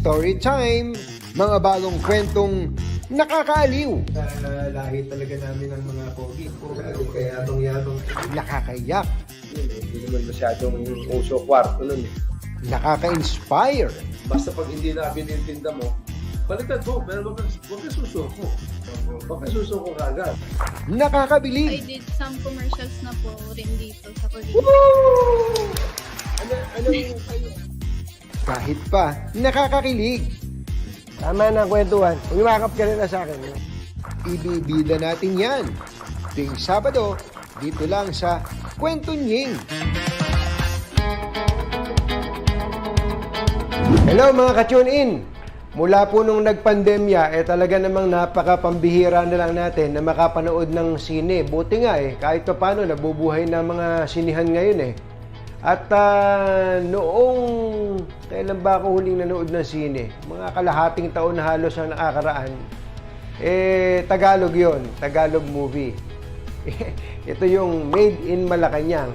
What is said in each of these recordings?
Story Time, mga bagong kwentong nakakaaliw, lahi talaga namin ng mga pogi. Kaya atong yabang. eh, Hindi naman masyadong uso kwarto nun. eh. nakaka-inspire, Basta pag hindi na binintinda mo, baliktad mo, pero wag ka, wag ka susuko. Wag ka susuko kagad. I nakakabilib, did some commercials na po rin dito sa Korea. Ano, ano yung kayo? Kahit pa nakakakilig. Tama na kwentuhan. Umimakap ka rin na sa akin. Ibibida natin yan. Tuwing Sabado, dito lang sa Kwento Nying. Hello mga ka-tune in! Mula po nung nagpandemya, eh talaga namang napaka-pambihira na lang natin na makapanood ng sine. Buti nga eh, kahit pa paano, nabubuhay na mga sinihan ngayon eh. At ah, noong, kailan ba ako huling nanood ng sine? Mga kalahating taon na halos ang nakakaraan. Eh, Tagalog yon Tagalog movie. Ito yung Made in Malacanang.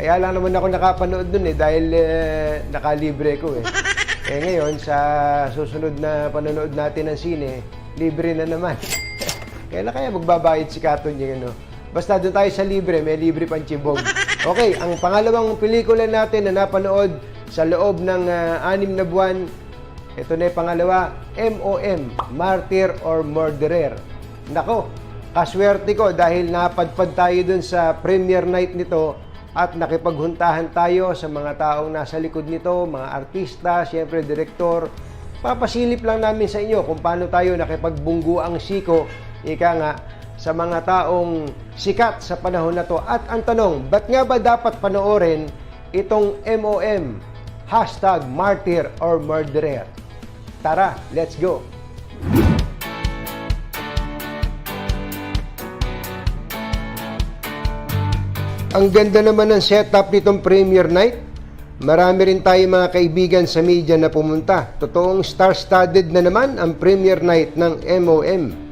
Kaya lang naman ako nakapanood dun eh dahil eh, nakalibre ko eh. Eh ngayon, sa susunod na panonood natin ng sine, libre na naman. Kailan kaya magbabayad si Katon yung ano? Basta doon tayo sa libre, may libre pang chibog. Okay, ang pangalawang pelikula natin na napanood sa loob ng ah, anim na buwan, ito na yung pangalawa, MOM, Martyr or Murderer. Nako, kaswerte ko dahil napadpad tayo dun sa premiere night nito at nakipaghuntahan tayo sa mga taong nasa likod nito, mga artista, siyempre direktor. Papasilip lang namin sa inyo kung paano tayo nakipagbunggu ang siko, ika nga, sa mga taong sikat sa panahon na to. At ang tanong, ba't nga ba dapat panoorin itong MOM, hashtag martyr or murderer? Tara, let's go! Ang ganda naman ng setup nitong premiere night. Marami rin tayo mga kaibigan sa media na pumunta. Totoong star-studded na naman ang premiere night ng MOM.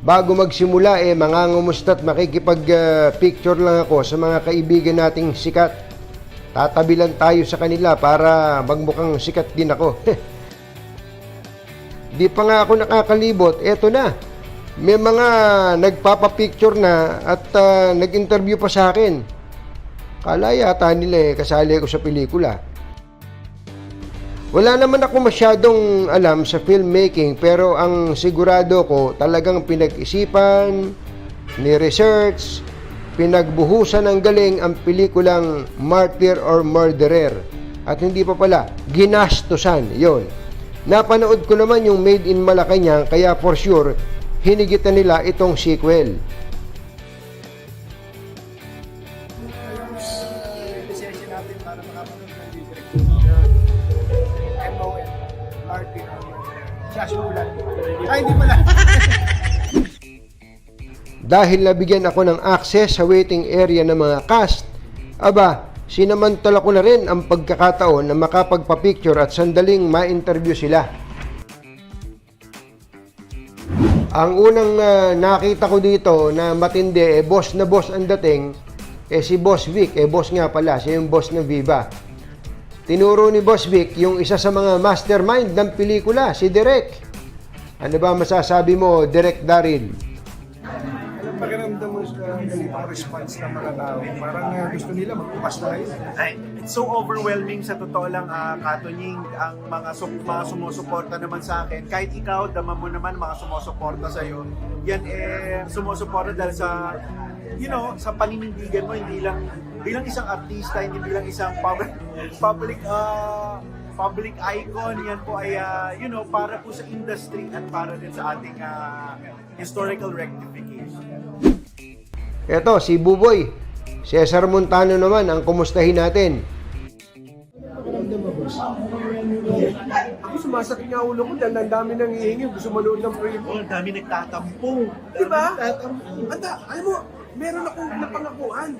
Bago magsimula eh, mangangumusta at makikipag-picture lang ako sa mga kaibigan nating sikat. Tatabi lang tayo sa kanila para magmukhang sikat din ako. Di pa nga ako nakakalibot, eto na. May mga nagpapapicture na at ah, nag-interview pa sa akin. Kala yata nila eh, kasali ako sa pelikula. Wala naman ako masyadong alam sa filmmaking pero ang sigurado ko talagang pinag-isipan, ni-research, pinagbuhusan ng galing ang pelikulang Martyr or Murderer. At hindi pa pala, ginastusan, yon. Napanood ko naman yung Made in Malacanang kaya for sure, hinigitan nila itong sequel. Dahil nabigyan ako ng access sa waiting area ng mga cast, aba, sinamantala ko na rin ang pagkakataon na makapagpa-picture at sandaling ma-interview sila. Ang unang ah, nakita ko dito na matindi, eh, boss na boss ang dating, eh si Boss Vic, eh boss nga pala, siya yung boss ng Viva. Tinuro ni Boss Vic yung isa sa mga mastermind ng pelikula, si Direk. Ano ba masasabi mo, Direk Daryl? Ganitong response ng mga tao? Parang uh, gusto nila magbukas tayo. Ay, it's so overwhelming sa totoo lang, uh, Katunying, ang mga, sum- mga sumusuporta naman sa akin. Kahit ikaw, dama mo naman mga sumusuporta sa iyo. Yan eh, sumusuporta dahil sa, you know, sa paninindigan mo, hindi lang, bilang isang artista, hindi bilang isang public, public, uh, public icon, yan po ay, uh, you know, para po sa industry at para din sa ating uh, historical rectification. Eto, si Buboy. Cesar Montano naman ang kumustahin natin. Ako sumasakit nga ulo ko dahil ang dami nang hihingi. Gusto manood ng preview. Oh, ang dami nagtatampo. Di ba? Anda, alam mo, meron akong napangakuan.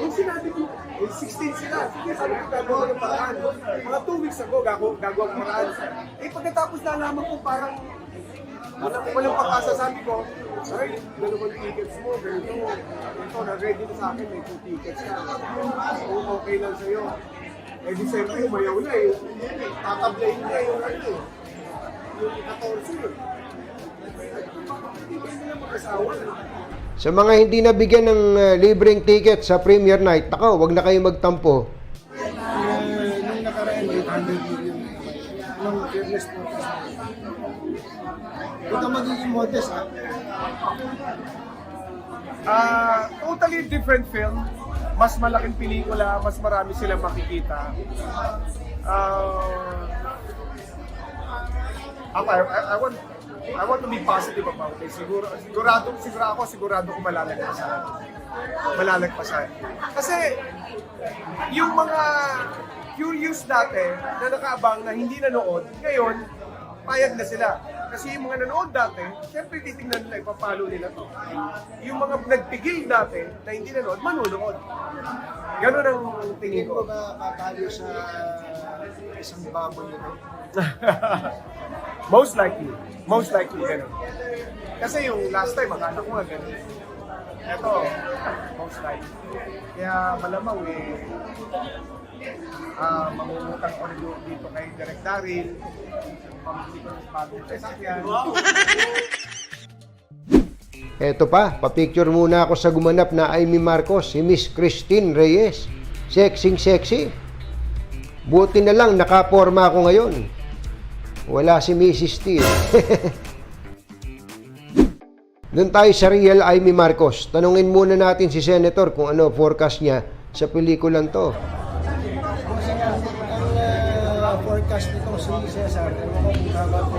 Nung sinabi ko, eh, 16 sila. Sige, sabi ko gagawa ng paraan. Mga 2 weeks ago, gago, gagawa ng paraan. Eh, pagkatapos nalaman ko parang walang, walang pag-asa. Sabi ko, ay, dalawang tickets mo, ganito. Ito, na-ready na sa akin, may 2 tickets ka. So, okay lang sa'yo. Eh di siyempre, umayaw na eh. Tatablay na eh, yung ano eh. Yung 14 eh. Sa mga hindi nabigyan ng uh, libreng ticket sa premiere night, ako, wag na kayo magtampo. Eh, nung nakaraan, 800 million. Nung protest. Ito magiging modest ah. Ah, totally different film. Mas malaking pelikula, mas marami silang makikita. Ah, ako, I, I, I want I want to be positive about it. Siguro, sigurado, siguro ako, sigurado ko malalagpasan. Malalagpasan. Kasi, yung mga curious dati na nakaabang na hindi nanood, ngayon, payag na sila. Kasi yung mga nanood dati, syempre titingnan nila, ipapalo nila to. Yung mga nagpigil dati na hindi nanood, manunood. Ganun ang tingin ko. ba kakalo sa isang baboy nito? most likely. Most likely ganun. Kasi yung last time, akala ko nga ganun. Ito, most likely. Kaya malamang eh, ah mangungutang rin dito kay Direk Daryl. Eto pa, papicture muna ako sa gumanap na Amy Marcos, si Miss Christine Reyes. Sexing sexy. Buti na lang nakaporma ako ngayon. Wala si Mrs. T. Doon tayo sa real Amy Marcos. Tanungin muna natin si Senator kung ano forecast niya sa pelikulan to. Forecast nitong si Cesar, ano ko kung tama ko,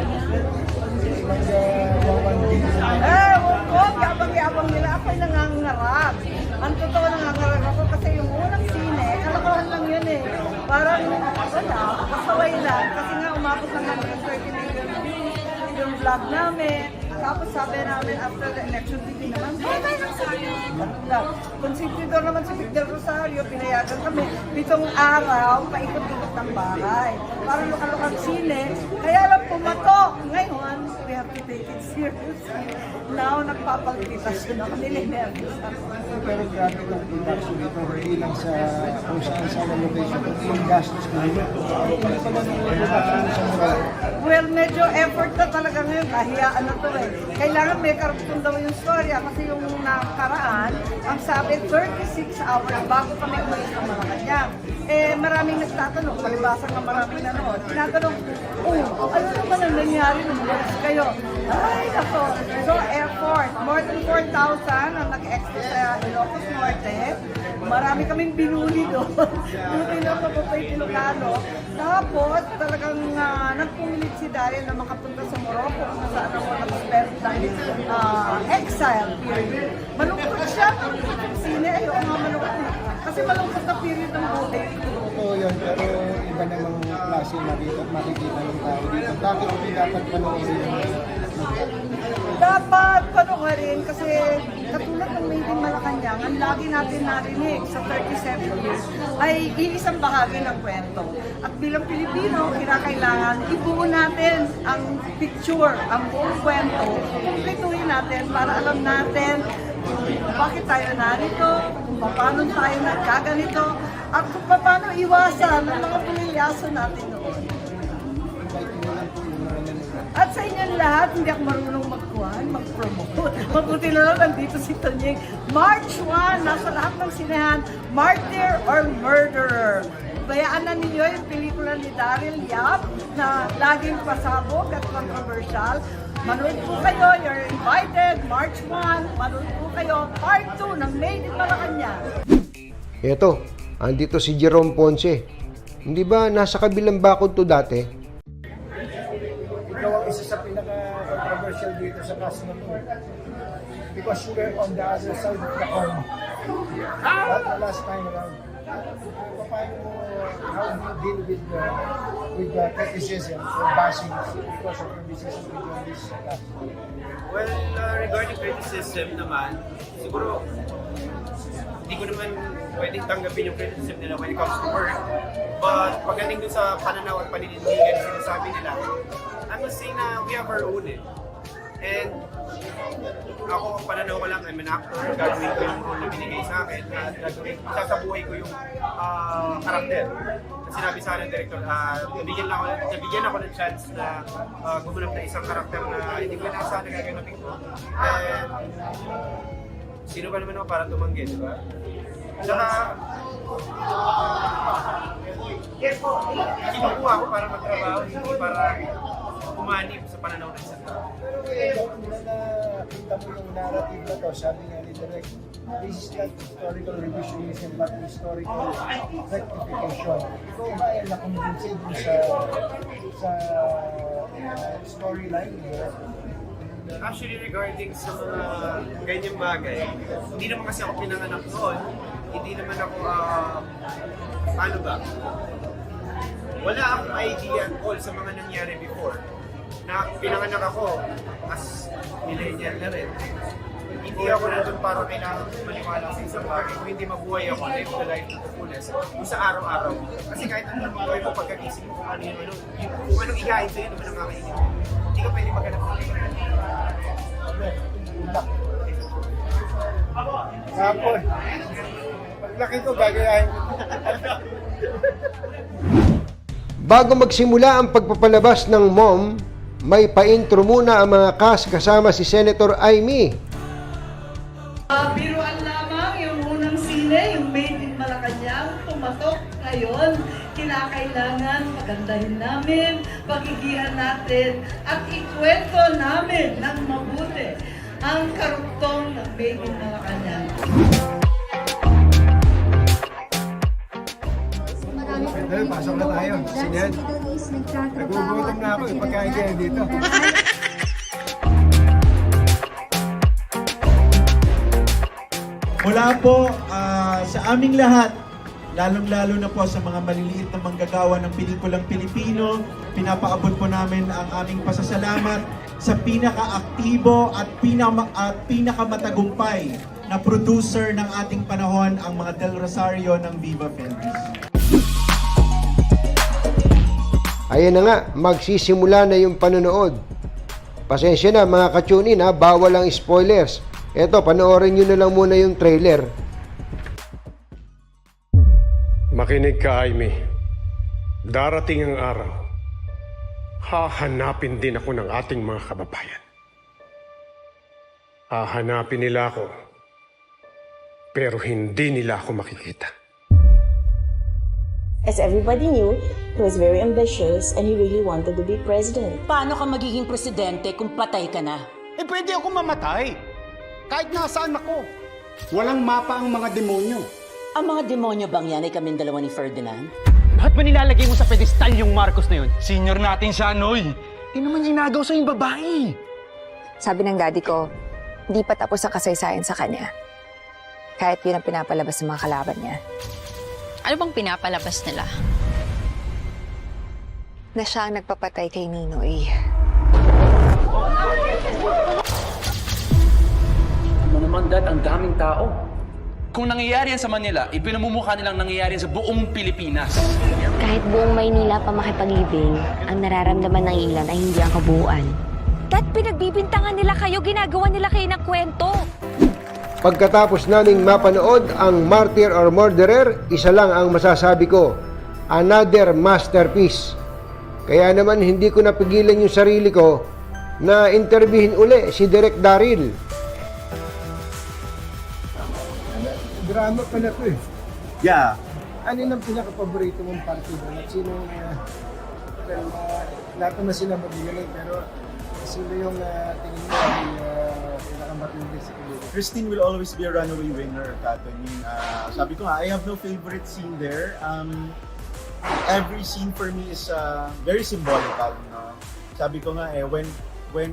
Eh, huwag, yabang-yabang nila. Ako'y nangangarap. Ang totoo nangangarap ako kasi yung unang sine, kalokohan lang yun eh. Parang, wala, pasaway lang. Kasi nga umabot ng 130 million views yung vlog namin. Tapos sabi namin after the election, hindi naman, vlog. Konsentidor naman si Victor Rosario, pinayagan kami. Pitong araw, paikot-ikot ng bahay. Parang lukalukang sine. Kaya lang pumatok. Ngayon, take it seriously. Now, nagpapagpitasyon ako. Nilinervous ako. pero grabe itong production nito, hindi lang sa kung ang location, kundi yung gastos na yun. Sa mga Well, medyo effort na talaga ngayon. Kahiyaan na to eh. Kailangan may karaptun daw yung storya kasi yung nakaraan, ang sabi 36 hours bago kami umalis ng Malacanang. Eh, maraming nagtatanong, palibasa nga maraming nanood. Tinatanong, oh, ano naman ang nangyari nung umalis kayo? Ay, nako. So, effort. More than 4,000 ang nag-extra sa Ilocos Norte. Marami kaming binuli doon. Buti na papapay Ilocano. Tapos, talagang uh, nagpumilit si Daryl na makapunta sa Morocco kung saan ako nag-spend ng ah, exile period. Malungkot yun, pero iba namang klase makita, makikita ng tao dito. Bakit hindi dapat panoorin? Dapat panoorin kasi katulad ng Made in Malacanang, ang lagi natin narinig sa 37 years ay iisang bahagi ng kwento. At bilang Pilipino, kinakailangan ibuo natin ang picture, ang buong kwento, kumpletuhin natin para alam natin bakit tayo narito, kung paano tayo nagkaganito, at kung paano iwasan ang mga pulilyaso natin noon. At sa inyong lahat, hindi ako marunong magkuhan, mag-promote. Mabuti na lang nandito si Tonyeng. March 1, nasa lahat ng sinehan, Martyr or Murderer. Bayaan na ninyo yung pelikula ni Daryl Yap na laging pasabog at controversial. Manood po kayo, you're invited, March 1. Manood po kayo, part 2 ng Made in Malacanang. Eto, andito si Jerome Ponce. Hindi ba nasa kabilang bakod to dati? Ikaw ang isa sa pinaka-controversial dito sa cast na to. Because you were on the other side of the coin. Not the last time around. Paano mo, how do you deal with the, with the criticism or bashing because of your decision to join this cast? Well, uh, regarding criticism naman, siguro hindi ko naman pwedeng tanggapin yung criticism nila when it comes to work. But pagdating dun sa pananaw at paninindigan na sinasabi nila, I must say na we have our own eh. And ako, pananaw ko lang, I'm an actor, gagawin ko yung role na binigay sa akin, at gagawin, ko yung ah, karakter. Sinabi sa akin ng director, ah, nabigyan, ako, nabigyan ako ng chance na uh, gumanap na isang karakter na hindi ko inaasahan na gaganapin ko. And sino ba naman ako para tumanggi, di ba? Tsaka, kinukuha ako para magtrabaho, hindi para kumanip sa pananaw ng isang. Pero kung nakita mo yung narrative na to, sabi nga ni Direk, this is not historical revisionism but historical rectification. Ikaw ba ay nakumbinsi dun sa sa uh, storyline niya? Actually, regarding sa mga ganyang bagay, hindi naman kasi ako pinanganak noon. Hindi naman ako, ah, ano ba? Wala akong idea at all sa mga nangyari before. Na pinanganak ako as millennial na rin. Hindi ako nandun para kailangan maniwala sa isang bagay. Kung hindi mabuhay ako, live the life to the fullest. Kung sa araw-araw. Kasi kahit ano naman gawin mo pagkagising mo, kung ano yung ano, kung anong ihain sa'yo, naman ang kakainin mo. Hindi ka pwede maghanap ng. Hapon. Paglaki ko, gagayahin ko. Bago magsimula ang pagpapalabas ng mom, may pa-intro muna ang mga cast kasama si Senator Amy. Uh, biruan lamang yung unang sine, yung Made in Malacanang, pumatok ngayon. Kinakailangan pagandahin namin, pagigihan natin, at ikwento namin ng mabuti ang karuktong ng Made in Malacanang. Dahil pasok na tayo. Sinyan. Nagugutom na ako. eh, Pagkain kayo dito. Mula po ah, sa aming lahat, lalong-lalo na po sa mga maliliit na manggagawa ng pelikulang Pilipino, pinapaabot po namin ang aming pasasalamat sa pinaka-aktibo at, pinama, at pinakamatagumpay na producer ng ating panahon, ang mga Del Rosario ng Viva Films. Ayan na nga, magsisimula na yung panonood. Pasensya na mga ka-tune in ha, bawal ang spoilers. Eto, panoorin nyo na lang muna yung trailer. Makinig ka, Amy. Darating ang araw. Hahanapin din ako ng ating mga kababayan. Hahanapin nila ako. Pero hindi nila ako makikita. As everybody knew, he was very ambitious and he really wanted to be president. Paano ka magiging presidente kung patay ka na? Eh pwede ako mamatay. Kahit nasaan ako. Walang mapa ang mga demonyo. Ang mga demonyo bang yan ay kaming dalawa ni Ferdinand? Ba't ba nilalagay mo sa pedestal yung Marcos na yun? Senior natin siya, Noy. Di naman niya inagaw sa yung babae. Sabi ng daddy ko, hindi pa tapos ang kasaysayan sa kanya. Kahit yun ang pinapalabas ng mga kalaban niya. Ano bang pinapalabas nila? Na siya ang nagpapatay kay Ninoy. Ano naman, Dad, ang daming tao. Kung nangyayari yan sa Manila, ipinamumukha nilang nangyayari sa buong Pilipinas. Kahit buong Maynila pa makipag-ibig, ang nararamdaman ng ilan ay hindi ang kabuuan. Dad, pinagbibintangan nila kayo, ginagawa nila kayo ng kwento. Pagkatapos naming mapanood ang Martyr or Murderer, isa lang ang masasabi ko, another masterpiece. Kaya naman hindi ko napigilan yung sarili ko na interviewin uli si Direk Daryl. Drama pala to eh. Yeah, Ano yung pinaka-paborito mong party doon? At sino yung... Uh, well, uh, lahat naman sila magaling pero sino yung uh, tingin mo Christine will always be a runaway winner, Katoning. Uh, sabi ko nga, I have no favorite scene there. Um, every scene for me is uh, very symbolical. No? Sabi ko nga eh, when when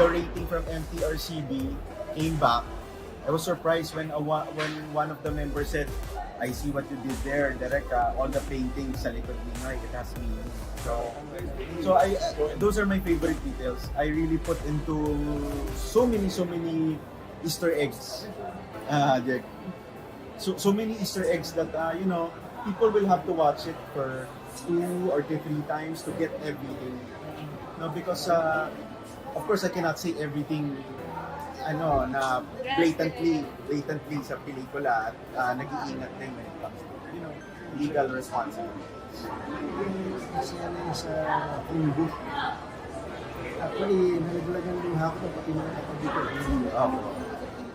the rating from MTRCB came back, I was surprised when a, when one of the members said, I see what you did there, Derek. Uh, all the paintings sa likod ni Noy, it has meaning. So, so I, those are my favorite details. I really put into so many, so many Easter eggs, uh, Jack. So, so many Easter eggs that, uh, you know, people will have to watch it for two or three times to get everything. No, because uh, of course, I cannot say everything ano na blatantly blatantly sa pelikula at uh, nag-iingat din when it comes to you know legal responsibilities. Kasi ano yung sa phone booth. Actually, nalaglagan din ako pati mga kapatid ko. Opo.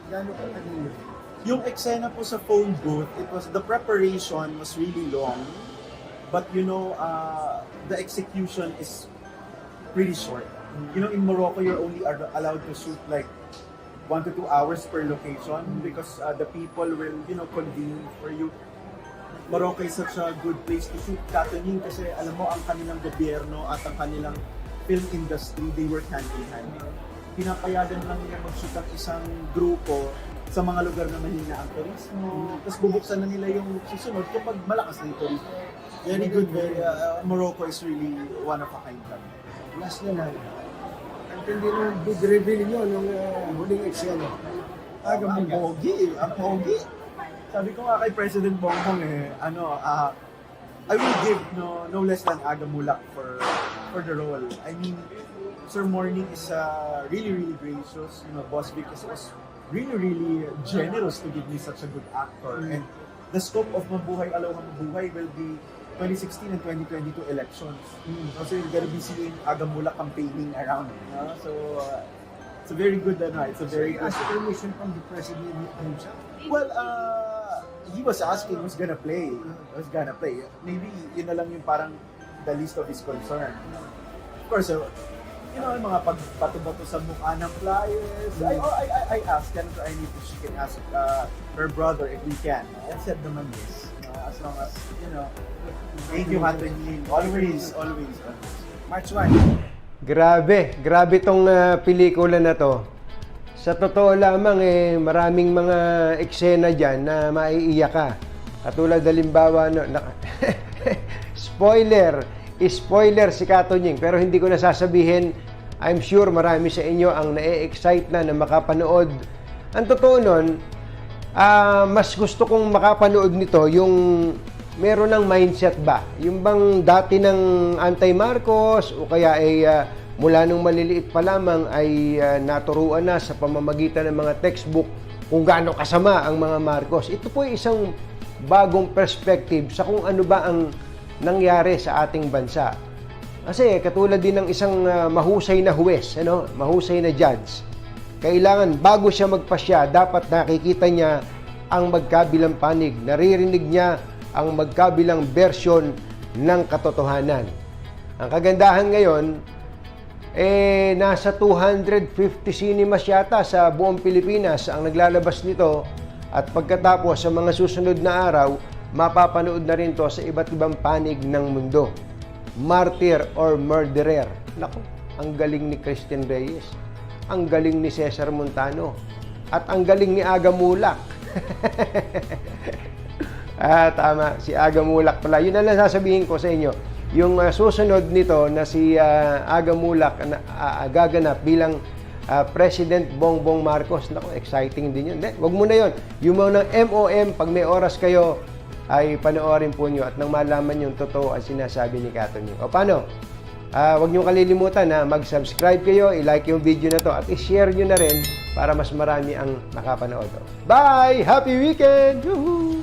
Gano'n ka yun? Yung eksena po sa phone booth, it was the preparation was really long, but you know, uh, the execution is pretty short. You know, in Morocco, you're only allowed to shoot like one to two hours per location because uh, the people will, you know, convene for you. Morocco is such a good place to shoot katuning kasi alam mo, ang kanilang gobyerno at ang kanilang film industry, they work hand in hand. Pinapayagan lang nila mag-shoot ang isang grupo sa mga lugar na mahina ang turismo. Tapos bubuksan na nila yung susunod kapag malakas na yung turismo. Very good, very, uh, Morocco is really one of a kind country. Last na lang. Ang tindi nung big reveal nyo nung uh, huling eksena. Aga Ang mo pogi, ang pogi. Sabi ko nga kay President Bongbong eh, ano, ah, I will give no no less than Aga Mulak for for the role. I mean, Sir Morning is uh, really really gracious. You know, Boss Vic is, was really really generous to give me such a good actor. And the scope of Mabuhay Aloha Mabuhay will be 2016 and 2022 elections. So you're gonna be seeing Aga Mulak campaigning around. no? So uh, it's a very good, ano, it's a very good Ask permission from the president himself. Well, uh, he was asking who's gonna play. Who's gonna play. Maybe yun na lang yung parang the least of his concern. Of course, uh, you know, mga pagbato-bato sa mukha ng flyers. I, oh, I, I, I asked, can I need to, she can ask uh, her brother if we can. I said naman yes. Uh, as long as, you know, thank you, Anthony. Always, always, always. March 1. Grabe, grabe tong ah, pelikula na to. Sa totoo lamang eh maraming mga eksena diyan na maiiyak ka. Katulad halimbawa no, na, spoiler, spoiler si Kato Nying, pero hindi ko na sasabihin. I'm sure marami sa inyo ang na-excite na na makapanood. Ang totoo nun, ah, mas gusto kong makapanood nito yung meron ng mindset ba? Yung bang dati ng anti-Marcos o kaya ay ah, mula nung maliliit pa lamang ay ah, naturuan na sa pamamagitan ng mga textbook kung gaano kasama ang mga Marcos. Ito po ay isang bagong perspective sa kung ano ba ang nangyari sa ating bansa. Kasi katulad din ng isang ah, mahusay na huwes, ano? mahusay na judge. Kailangan bago siya magpasya, dapat nakikita niya ang magkabilang panig. Naririnig niya ang magkabilang version ng katotohanan. Ang kagandahan ngayon, eh, nasa 250 cinemas yata sa buong Pilipinas ang naglalabas nito at pagkatapos sa mga susunod na araw, mapapanood na rin to sa iba't ibang panig ng mundo. Martyr or Murderer. Nako, ang galing ni Christian Reyes. Ang galing ni Cesar Montano. At ang galing ni Aga Mulak. ah, tama. Si Aga Mulak pala. Yun na lang sasabihin ko sa inyo. Yung ah, susunod nito na si ah, Aga Mulak na ah, gaganap bilang ah, President Bongbong Marcos. Nako, exciting din yun. Hindi, wag mo na yun. Yung mga MOM, pag may oras kayo, ay panoorin po nyo at nang malaman yung totoo ang sinasabi ni Kato nyo. O paano? Ah, huwag nyo kalilimutan na mag-subscribe kayo, i-like yung video na to at i-share nyo na rin para mas marami ang nakapanood. Bye! Happy weekend! Woohoo!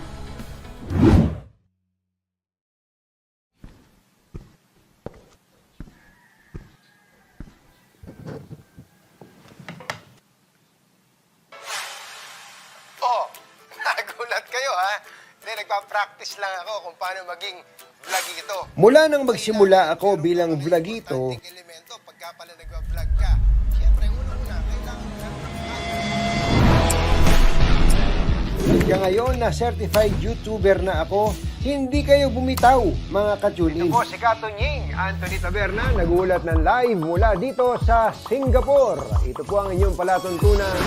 Oh, nagulat kayo ha? Hindi, nagpa-practice lang ako kung paano maging vlogito. Mula nang magsimula ako bilang vlogito, elemento pagka pala nagwa-vlog ka, syempre unang-una, kailangan Hanggang ngayon na certified YouTuber na ako, hindi kayo bumitaw, mga ka-tune Ito po si Kato Nying, Anthony Taberna, nagulat ng live mula dito sa Singapore. Ito po ang inyong palatuntunan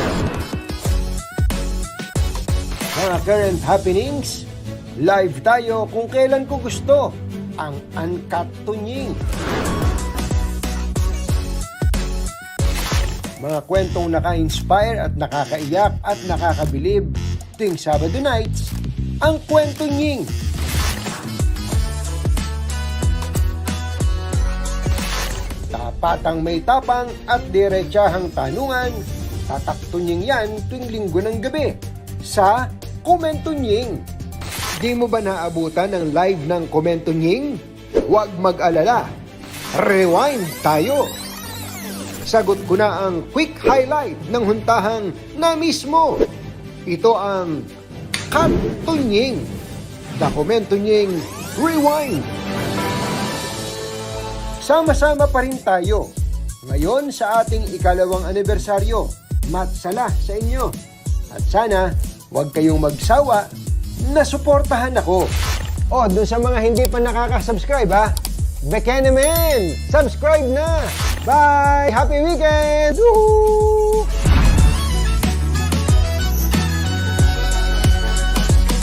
mga current happenings. Live tayo kung kailan ko gusto. Ang Uncut Tunying. Mga kwentong naka-inspire at nakakaiyak at nakakabilib tuwing Sabado nights, ang Kwento Nying. Tapat Tapatang may tapang at diretsahang tanungan, tataktunying yan tuwing linggo ng gabi sa Komentunying. Di mo ba naabutan ng live ng Komentunying? Huwag mag-alala. Rewind tayo! Sagot ko na ang quick highlight ng huntahang na mismo. Ito ang Kantunying. Dokumentunying Rewind. Sama-sama pa rin tayo. Ngayon sa ating ikalawang anibersaryo. Matsala sa inyo. At sana, huwag kayong magsawa na suportahan ako. O, dun sa mga hindi pa nakaka-subscribe ha, Bekenemen! Subscribe na! Bye! Happy weekend! Woohoo!